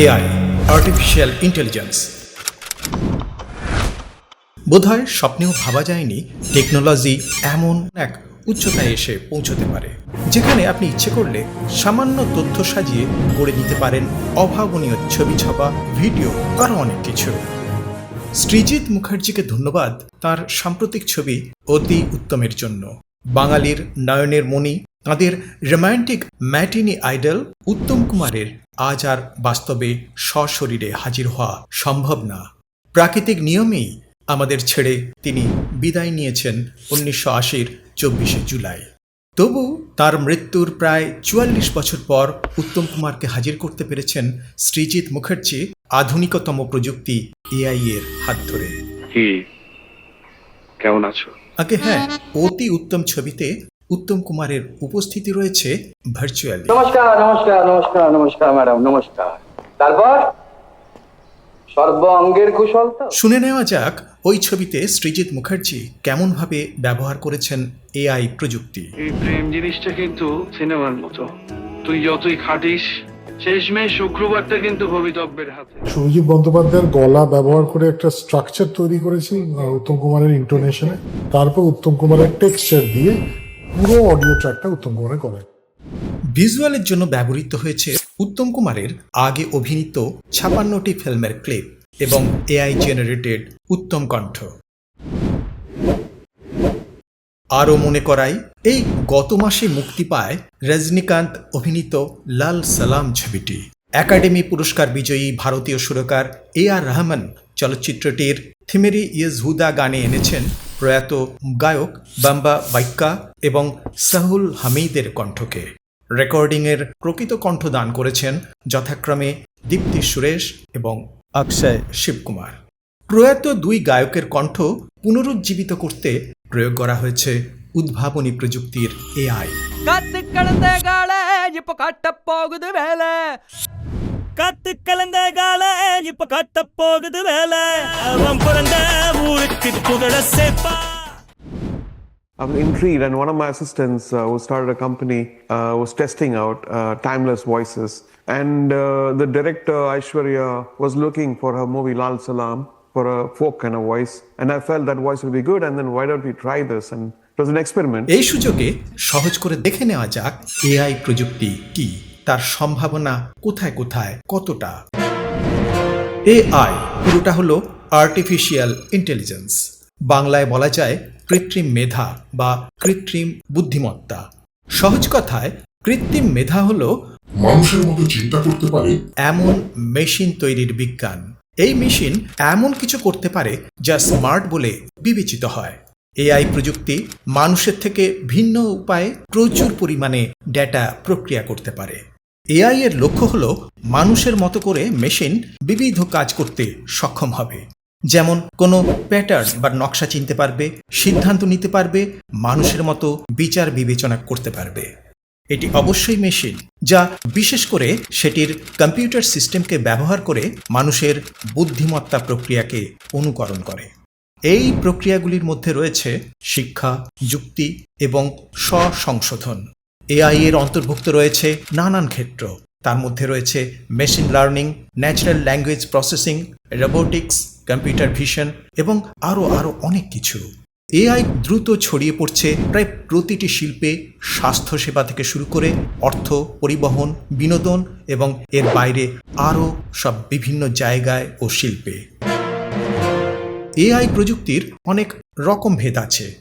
AI artificial intelligence বোধহয় স্বপ্নেও ভাবা যায়নি টেকনোলজি এমন এক উচ্চতায় এসে পৌঁছতে পারে, যেখানে আপনি ইচ্ছে করলে সামান্য তথ্য সাজিয়ে গড়ে দিতে পারেন অভাবনীয় ছবি ছাপা ভিডিও আরও অনেক কিছু। সৃজিত মুখার্জিকে ধন্যবাদ তার সাম্প্রতিক ছবি অতি উত্তমের জন্য। বাঙালির নয়নের মণি তাঁদের রোম্যান্টিক ম্যাটিনি আইডল উত্তম কুমারের আজ আর বাস্তবে সশরীরে হাজির হওয়া সম্ভব না। প্রাকৃতিক নিয়মেই আমাদের ছেড়ে তিনি বিদায় নিয়েছেন উনিশশো আশির চব্বিশে জুলাই। তবু তার মৃত্যুর প্রায় চুয়াল্লিশ বছর পর উত্তম কুমারকে হাজির করতে পেরেছেন শ্রীজিৎ মুখার্জি আধুনিকতম প্রযুক্তি এআই এর হাত ধরে। কেমন আছো? আগে হ্যাঁ অতি উত্তম ছবিতে উত্তম কুমারের উপস্থিতি রয়েছে ভার্চুয়ালি নমস্কার নমস্কার নমস্কার নমস্কার ম্যাডাম নমস্কার। তারপর? সর্ব অঙ্গের কুশল তো। শুনে নেওয়া যাক ওই ছবিতে সৃজিত মুখার্জি কেমনভাবে ব্যবহার করেছেন এআই প্রযুক্তি। এই প্রেম জিনিসটা কিন্তু সিনেমার মতো। তুই যতই খাটিস শেষমেশ শুক্রবারটা কিন্তু ভবিতব্যের হাতে। সুরজিৎ বন্দ্যোপাধ্যায়ের গলা ব্যবহার করে একটা স্ট্রাকচার তৈরি করেছি উত্তম কুমারের ইন্টোনেশনে তারপর উত্তম কুমারের টেক্সচার দিয়ে পুরো অডিও ট্র্যাকটা উত্তম কুমারে করে ভিজুয়ালের জন্য ব্যবহৃত হয়েছে উত্তম কুমারের আগে অভিনীত ছাপান্নটি ফিল্মের ক্লিপ এবং এআই জেনারেটেড উত্তম কণ্ঠ। আরও মনে করাই, এই গত মাসে মুক্তি পায় রজনীকান্ত অভিনীত লাল সালাম ছবিটি। একাডেমি পুরস্কার বিজয়ী ভারতীয় সুরকার এ আর রহমান চলচ্চিত্রটির থিমেরি ইয়েজ হুদা গানে এনেছেন প্রয়াত গায়ক বাম্বা বাইক্কা এবং সাহুল হামিদের কণ্ঠকে। রেকর্ডিংয়ের প্রকৃত কণ্ঠ দান করেছেন যথাক্রমে দীপ্তি সুরেশ এবং অক্ষয় শিবকুমার। প্রয়াত দুই গায়কের কণ্ঠ পুনরুজ্জীবিত করতে প্রয়োগ করা হয়েছে উদ্ভাবনী প্রযুক্তির এআই। இப்ப கட்ட போகுது வேலை காத்து கலந்த கால இப்ப கட்ட போகுது வேலை அவன் பிறந்த ஊருக்கு புகழ சேர்ப்பா I was intrigued, and one of my assistants uh, who started a company uh, was testing out uh, timeless voices. And uh, the director, Aishwarya, was looking for her movie Lal Salam for a folk kind of voice. And I felt that voice would be good, and then why don't we try this? And এই সুযোগে সহজ করে দেখে নেওয়া যাক AI প্রযুক্তি কি তার সম্ভাবনা কোথায় কোথায় কতটা। এআই পুরোটা হলো আর্টিফিশিয়াল ইন্টেলিজেন্স বাংলায় বলা যায় কৃত্রিম মেধা বা কৃত্রিম বুদ্ধিমত্তা। সহজ কথায় কৃত্রিম মেধা হলো মানুষের মতো চিন্তা করতে পারে। এমন মেশিন তৈরির বিজ্ঞান। এই মেশিন এমন কিছু করতে পারে যা স্মার্ট বলে বিবেচিত হয়। এআই প্রযুক্তি মানুষের থেকে ভিন্ন উপায়ে প্রচুর পরিমাণে ডেটা প্রক্রিয়া করতে পারে। এআই এর লক্ষ্য হল মানুষের মতো করে মেশিন বিবিধ কাজ করতে সক্ষম হবে। যেমন কোনো প্যাটার্ন বা নকশা চিনতে পারবে, সিদ্ধান্ত নিতে পারবে, মানুষের মতো বিচার বিবেচনা করতে পারবে। এটি অবশ্যই মেশিন যা বিশেষ করে সেটির কম্পিউটার সিস্টেমকে ব্যবহার করে মানুষের বুদ্ধিমত্তা প্রক্রিয়াকে অনুকরণ করে। এই প্রক্রিয়াগুলির মধ্যে রয়েছে শিক্ষা, যুক্তি এবং স্বসংশোধন। এআই এর অন্তর্ভুক্ত রয়েছে নানান ক্ষেত্র। তার মধ্যে রয়েছে machine learning natural language processing robotics computer vision এবং আরও আরও অনেক কিছু। এআই দ্রুত ছড়িয়ে পড়ছে প্রায় প্রতিটি শিল্পে স্বাস্থ্যসেবা থেকে শুরু করে অর্থ, পরিবহন, বিনোদন এবং এর বাইরে আরও সব বিভিন্ন জায়গায় ও শিল্পে। এআই প্রযুক্তির অনেক রকম ভেদ আছে।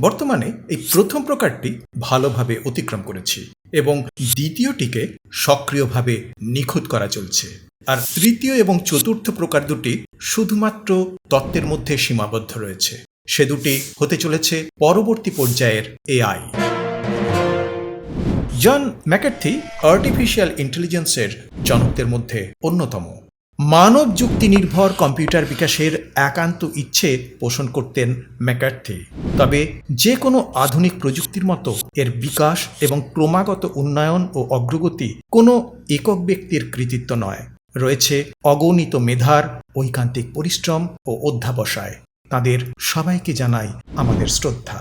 বর্তমানে এই প্রথম প্রকারটি ভালোভাবে অতিক্রম করেছি এবং দ্বিতীয়টিকে সক্রিয়ভাবে নিখুঁত করা চলছে। আর তৃতীয় এবং চতুর্থ প্রকার দুটি শুধুমাত্র তত্ত্বের মধ্যে সীমাবদ্ধ রয়েছে। সে দুটি হতে চলেছে পরবর্তী পর্যায়ের এআই। জন ম্যাকার্থি আর্টিফিশিয়াল ইন্টেলিজেন্সের জনকদের মধ্যে অন্যতম। মানব যুক্তি নির্ভর কম্পিউটার বিকাশের একান্ত ইচ্ছে পোষণ করতেন ম্যাকার্থি। তবে যে কোনো আধুনিক প্রযুক্তির মতো এর বিকাশ এবং ক্রমাগত উন্নয়ন ও অগ্রগতি কোনো একক ব্যক্তির কৃতিত্ব নয়। রয়েছে অগণিত মেধার, ঐকান্তিক পরিশ্রম ও অধ্যাবসায়। তাদের সবাইকে জানাই আমাদের শ্রদ্ধা।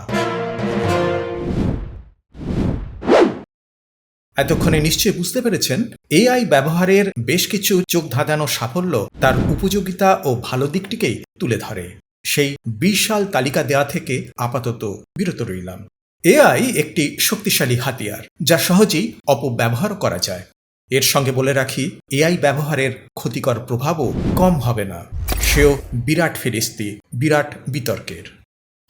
এতক্ষণে নিশ্চয়ই বুঝতে পেরেছেন, এআই ব্যবহারের বেশ কিছু চোখ ধাঁধানো সাফল্য তার উপযোগিতা ও ভালো দিকটিকেই তুলে ধরে। সেই বিশাল তালিকা দেয়া থেকে আপাতত বিরত রইলাম। এআই একটি শক্তিশালী হাতিয়ার, যা সহজেই অপব্যবহার করা যায়। এর সঙ্গে বলে রাখি, এআই ব্যবহারের ক্ষতিকর প্রভাবও কম হবে না। সেও বিরাট ফেরিস্তি, বিরাট বিতর্কের।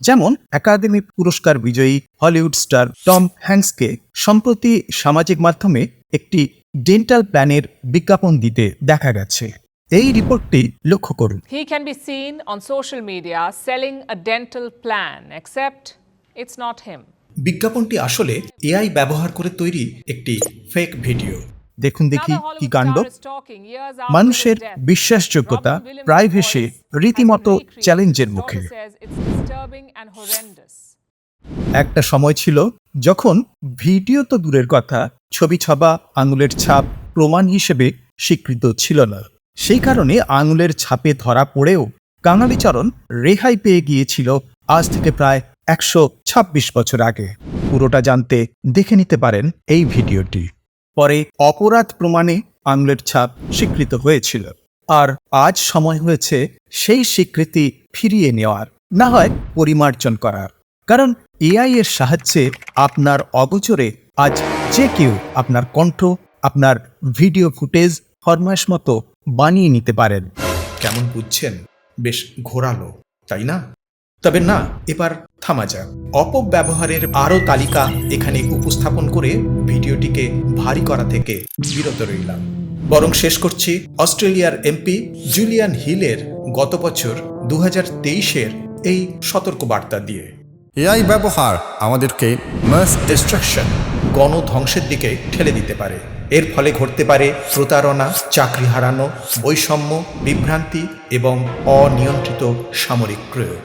যেমন একাডেমি পুরস্কার বিজয়ী হলিউড স্টার টম হ্যাঙ্কসকে সম্প্রতি সামাজিক মাধ্যমে একটি ডেন্টাল প্ল্যানের বিজ্ঞাপন দিতে দেখা গেছে। এই রিপোর্টটি লক্ষ্য করুন। He can be seen on social media selling a dental plan except it's not him. বিজ্ঞাপনটি আসলে এআই ব্যবহার করে তৈরি একটি ফেক ভিডিও দেখুন দেখি কি কাণ্ড। মানুষের বিশ্বাসযোগ্যতা প্রায় ভেসে রীতিমতো. চ্যালেঞ্জের মুখে. একটা সময় ছিল যখন ভিডিও তো দূরের কথা ছবি ছবা আঙুলের ছাপ প্রমাণ হিসেবে স্বীকৃত ছিল না। সেই কারণে আঙুলের ছাপে ধরা পড়েও কাঙালিচরণ রেহাই পেয়ে গিয়েছিল আজ থেকে প্রায় একশো ছাব্বিশ বছর আগে। পুরোটা জানতে দেখে নিতে পারেন এই ভিডিওটি। পরে অপরাধ প্রমাণে আঙুলের ছাপ স্বীকৃত হয়েছিল। আর আজ সময় হয়েছে সেই স্বীকৃতি ফিরিয়ে নেওয়ার, না হয় পরিমার্জন করার। কারণ এআই এর সাহায্যে আপনার অগোচরে আজ যে কেউ আপনার কণ্ঠ, আপনার ভিডিও ফুটেজ ফরমাস মতো বানিয়ে নিতে পারেন। কেমন বুঝছেন? বেশ ঘোরালো, তাই না? তবে না এবার থামা যাক। অপব্যবহারের আরও তালিকা এখানে উপস্থাপন করে ভিডিওটিকে ভারী করা থেকে বিরত রইলাম। বরং শেষ করছি অস্ট্রেলিয়ার এমপি জুলিয়ান হিলের গত বছর দু হাজার তেইশের এই সতর্কবার্তা দিয়ে। এআই ব্যবহার আমাদেরকে মাস ডিস্ট্রাকশন গণধ্বংসের দিকে ঠেলে দিতে পারে। এর ফলে ঘটতে পারে প্রতারণা চাকরি হারানো বৈষম্য বিভ্রান্তি এবং অনিয়ন্ত্রিত সামরিক প্রয়োগ।